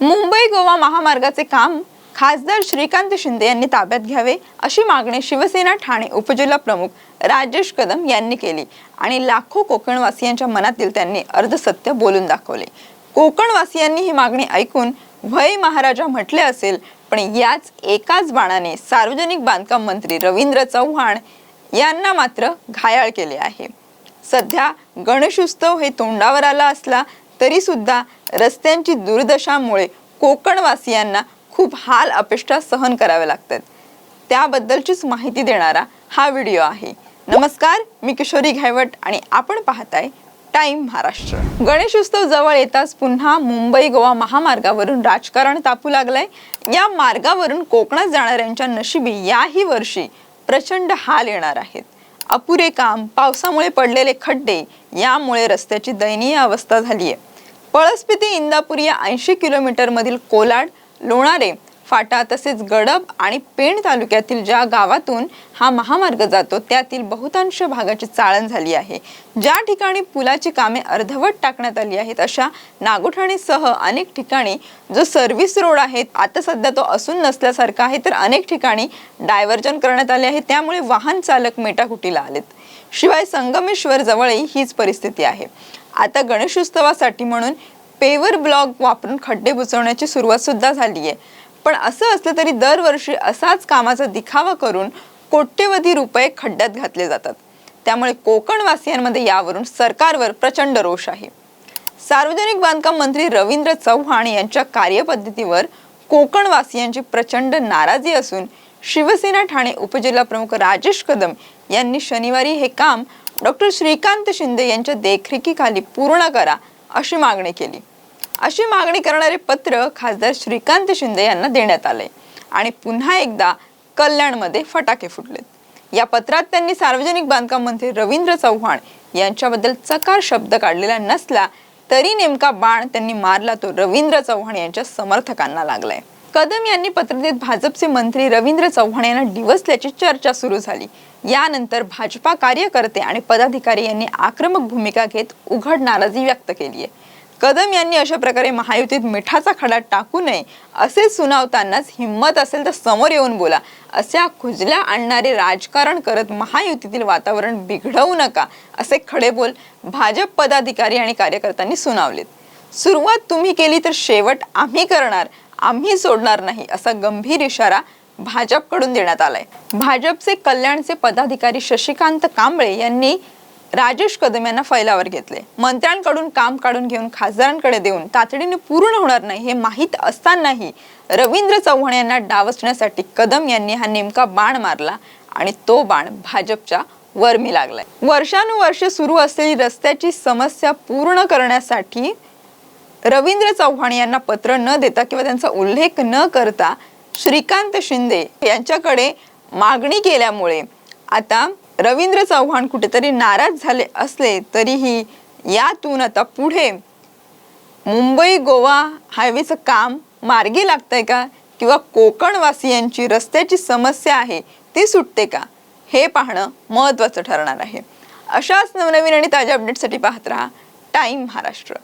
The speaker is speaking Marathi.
मुंबई गोवा महामार्गाचे काम खासदार श्रीकांत शिंदे यांनी ताब्यात घ्यावे अशी मागणी शिवसेना ठाणे उपजिल्हा प्रमुख राजेश कदम यांनी केली. आणि लाखो कोकणवासियांच्या मनातील त्यांनी अर्धसत्य बोलून दाखवले. कोकणवासियांनी ही मागणी ऐकून भय महाराजा म्हटले असेल पण याच एकाच बाणाने सार्वजनिक बांधकाम मंत्री रवींद्र चव्हाण यांना मात्र घायाळ केले आहे. सध्या गणेशोत्सव हे तोंडावर आला असला तरी सुद्धा रस्त्यांची दुर्दशामुळे कोकणवासियांना खूप हाल अपेष्टा सहन कराव्या लागतात. त्याबद्दलचीच माहिती देणारा हा व्हिडिओ आहे. नमस्कार मी किशोरी घायवट आणि आपण पाहताय टाइम महाराष्ट्र. गणेशोत्सव जवळ येताच पुन्हा मुंबई गोवा महामार्गावरून राजकारण तापू लागलंय. या मार्गावरून कोकणात जाणाऱ्यांच्या नशिबी याही वर्षी प्रचंड हाल येणार आहेत. अपुरे काम पावसामुळे पडलेले खड्डे यामुळे रस्त्याची दयनीय अवस्था झाली आहे पळसपिती इंदापूर या ऐंशी किलोमीटर मधील कोलाड लोणारे फाटा तसेच गडब आणि पेण तालुक्यातील ज्या गावातून हा महामार्ग जातो त्यातील बहुतांश भागाची चाळण झाली आहे. ज्या ठिकाणी पुलाची कामे अर्धवट टाकण्यात आली आहेत अशा नागोठाणीसह अनेक ठिकाणी जो सर्व्हिस रोड आहे आता सध्या तो असून नसल्यासारखा आहे तर अनेक ठिकाणी डायव्हर्जन करण्यात आले आहे त्यामुळे वाहन चालक मेटाकुटीला आलेत. शिवाय संगमेश्वर जवळही हीच परिस्थिती आहे. आता गणेशोत्सवासाठी म्हणून पेवर ब्लॉक वापरून खड्डे बुजवण्याची सुरुवात सुद्धा झाली आहे. पण असं असलं तरी दरवर्षी असाच कामाचा दिखावा करून कोट्यवधी रुपये खड्ड्यात घातले जातात. त्यामुळे कोकणवासियांमध्ये यावरून सरकारवर प्रचंड रोष आहे. सार्वजनिक बांधकाम मंत्री रवींद्र चव्हाण यांच्या कार्यपद्धतीवर कोकणवासियांची प्रचंड नाराजी असून शिवसेना ठाणे उपजिल्हा प्रमुख राजेश कदम यांनी शनिवारी हे काम डॉक्टर श्रीकांत शिंदे यांच्या देखरेखीखाली पूर्ण करा अशी मागणी केली. अशी मागणी करणारे पत्र खासदार श्रीकांत शिंदे यांना देण्यात आले आणि पुन्हा एकदा कल्याणमध्ये फटाके फुटलेत. या पत्रात त्यांनी सार्वजनिक बांधकाम मंत्री रवींद्र चव्हाण यांच्याबद्दल चकार शब्द काढलेला नसला तरी नेमका बाण त्यांनी मारला तो रवींद्र चव्हाण यांच्या समर्थकांना लागलाय. कदम यांनी पत्र देत भाजपचे मंत्री रवींद्र चव्हाण यांना डिवसल्याची चर्चा सुरू झाली. यानंतर भाजपा कार्यकर्ते आणि पदाधिकारी यांनी आक्रमक भूमिका घेत उघड नाराजी व्यक्त केली आहे. कदम यांनी अशा प्रकारे महायुतीत मिठाचा खडा टाकू नये असे सुनावतानाच हिंमत असेल तर समोर येऊन बोला. अशा खुजल्या आणणारे राजकारण करत महायुतीतील वातावरण बिघडवू नका असे खडे बोल भाजप पदाधिकारी आणि कार्यकर्त्यांनी सुनावलेत. सुरुवात तुम्ही केली तर शेवट आम्ही करणार आम्ही सोडणार नाही असा गंभीर इशारा भाजपकडून देण्यात आलाय. भाजपचे कल्याणचे पदाधिकारी शशिकांत कांबळे यांनी राजेश कदम यांना फैलावर घेतले. मंत्र्यांकडून काम काढून घेऊन खासदारांकडे देऊन तातडीने पूर्ण होणार नाही हे माहीत असतानाही रवींद्र चव्हाण यांना डावचण्यासाठी कदम यांनी हा नेमका बाण मारला आणि तो बाण भाजपच्या वर्मी लागलाय. वर्षानुवर्ष सुरू असलेली रस्त्याची समस्या पूर्ण करण्यासाठी रवींद्र चव्हाण यांना पत्र न देता किंवा त्यांचा उल्लेख न करता श्रीकांत शिंदे यांच्याकडे मागणी केल्यामुळे आता रवींद्र चव्हाण कुठेतरी नाराज झाले असले तरीही यातून आता पुढे मुंबई गोवा हायवेचं काम मार्गी लागतंय का? किंवा कोकणवासियांची रस्त्याची समस्या आहे ती सुटते का? हे पाहणं महत्त्वाचं ठरणार आहे. अशाच नवनवीन आणि ताज्या अपडेटसाठी पाहत राहा. टाइम महाराष्ट्र.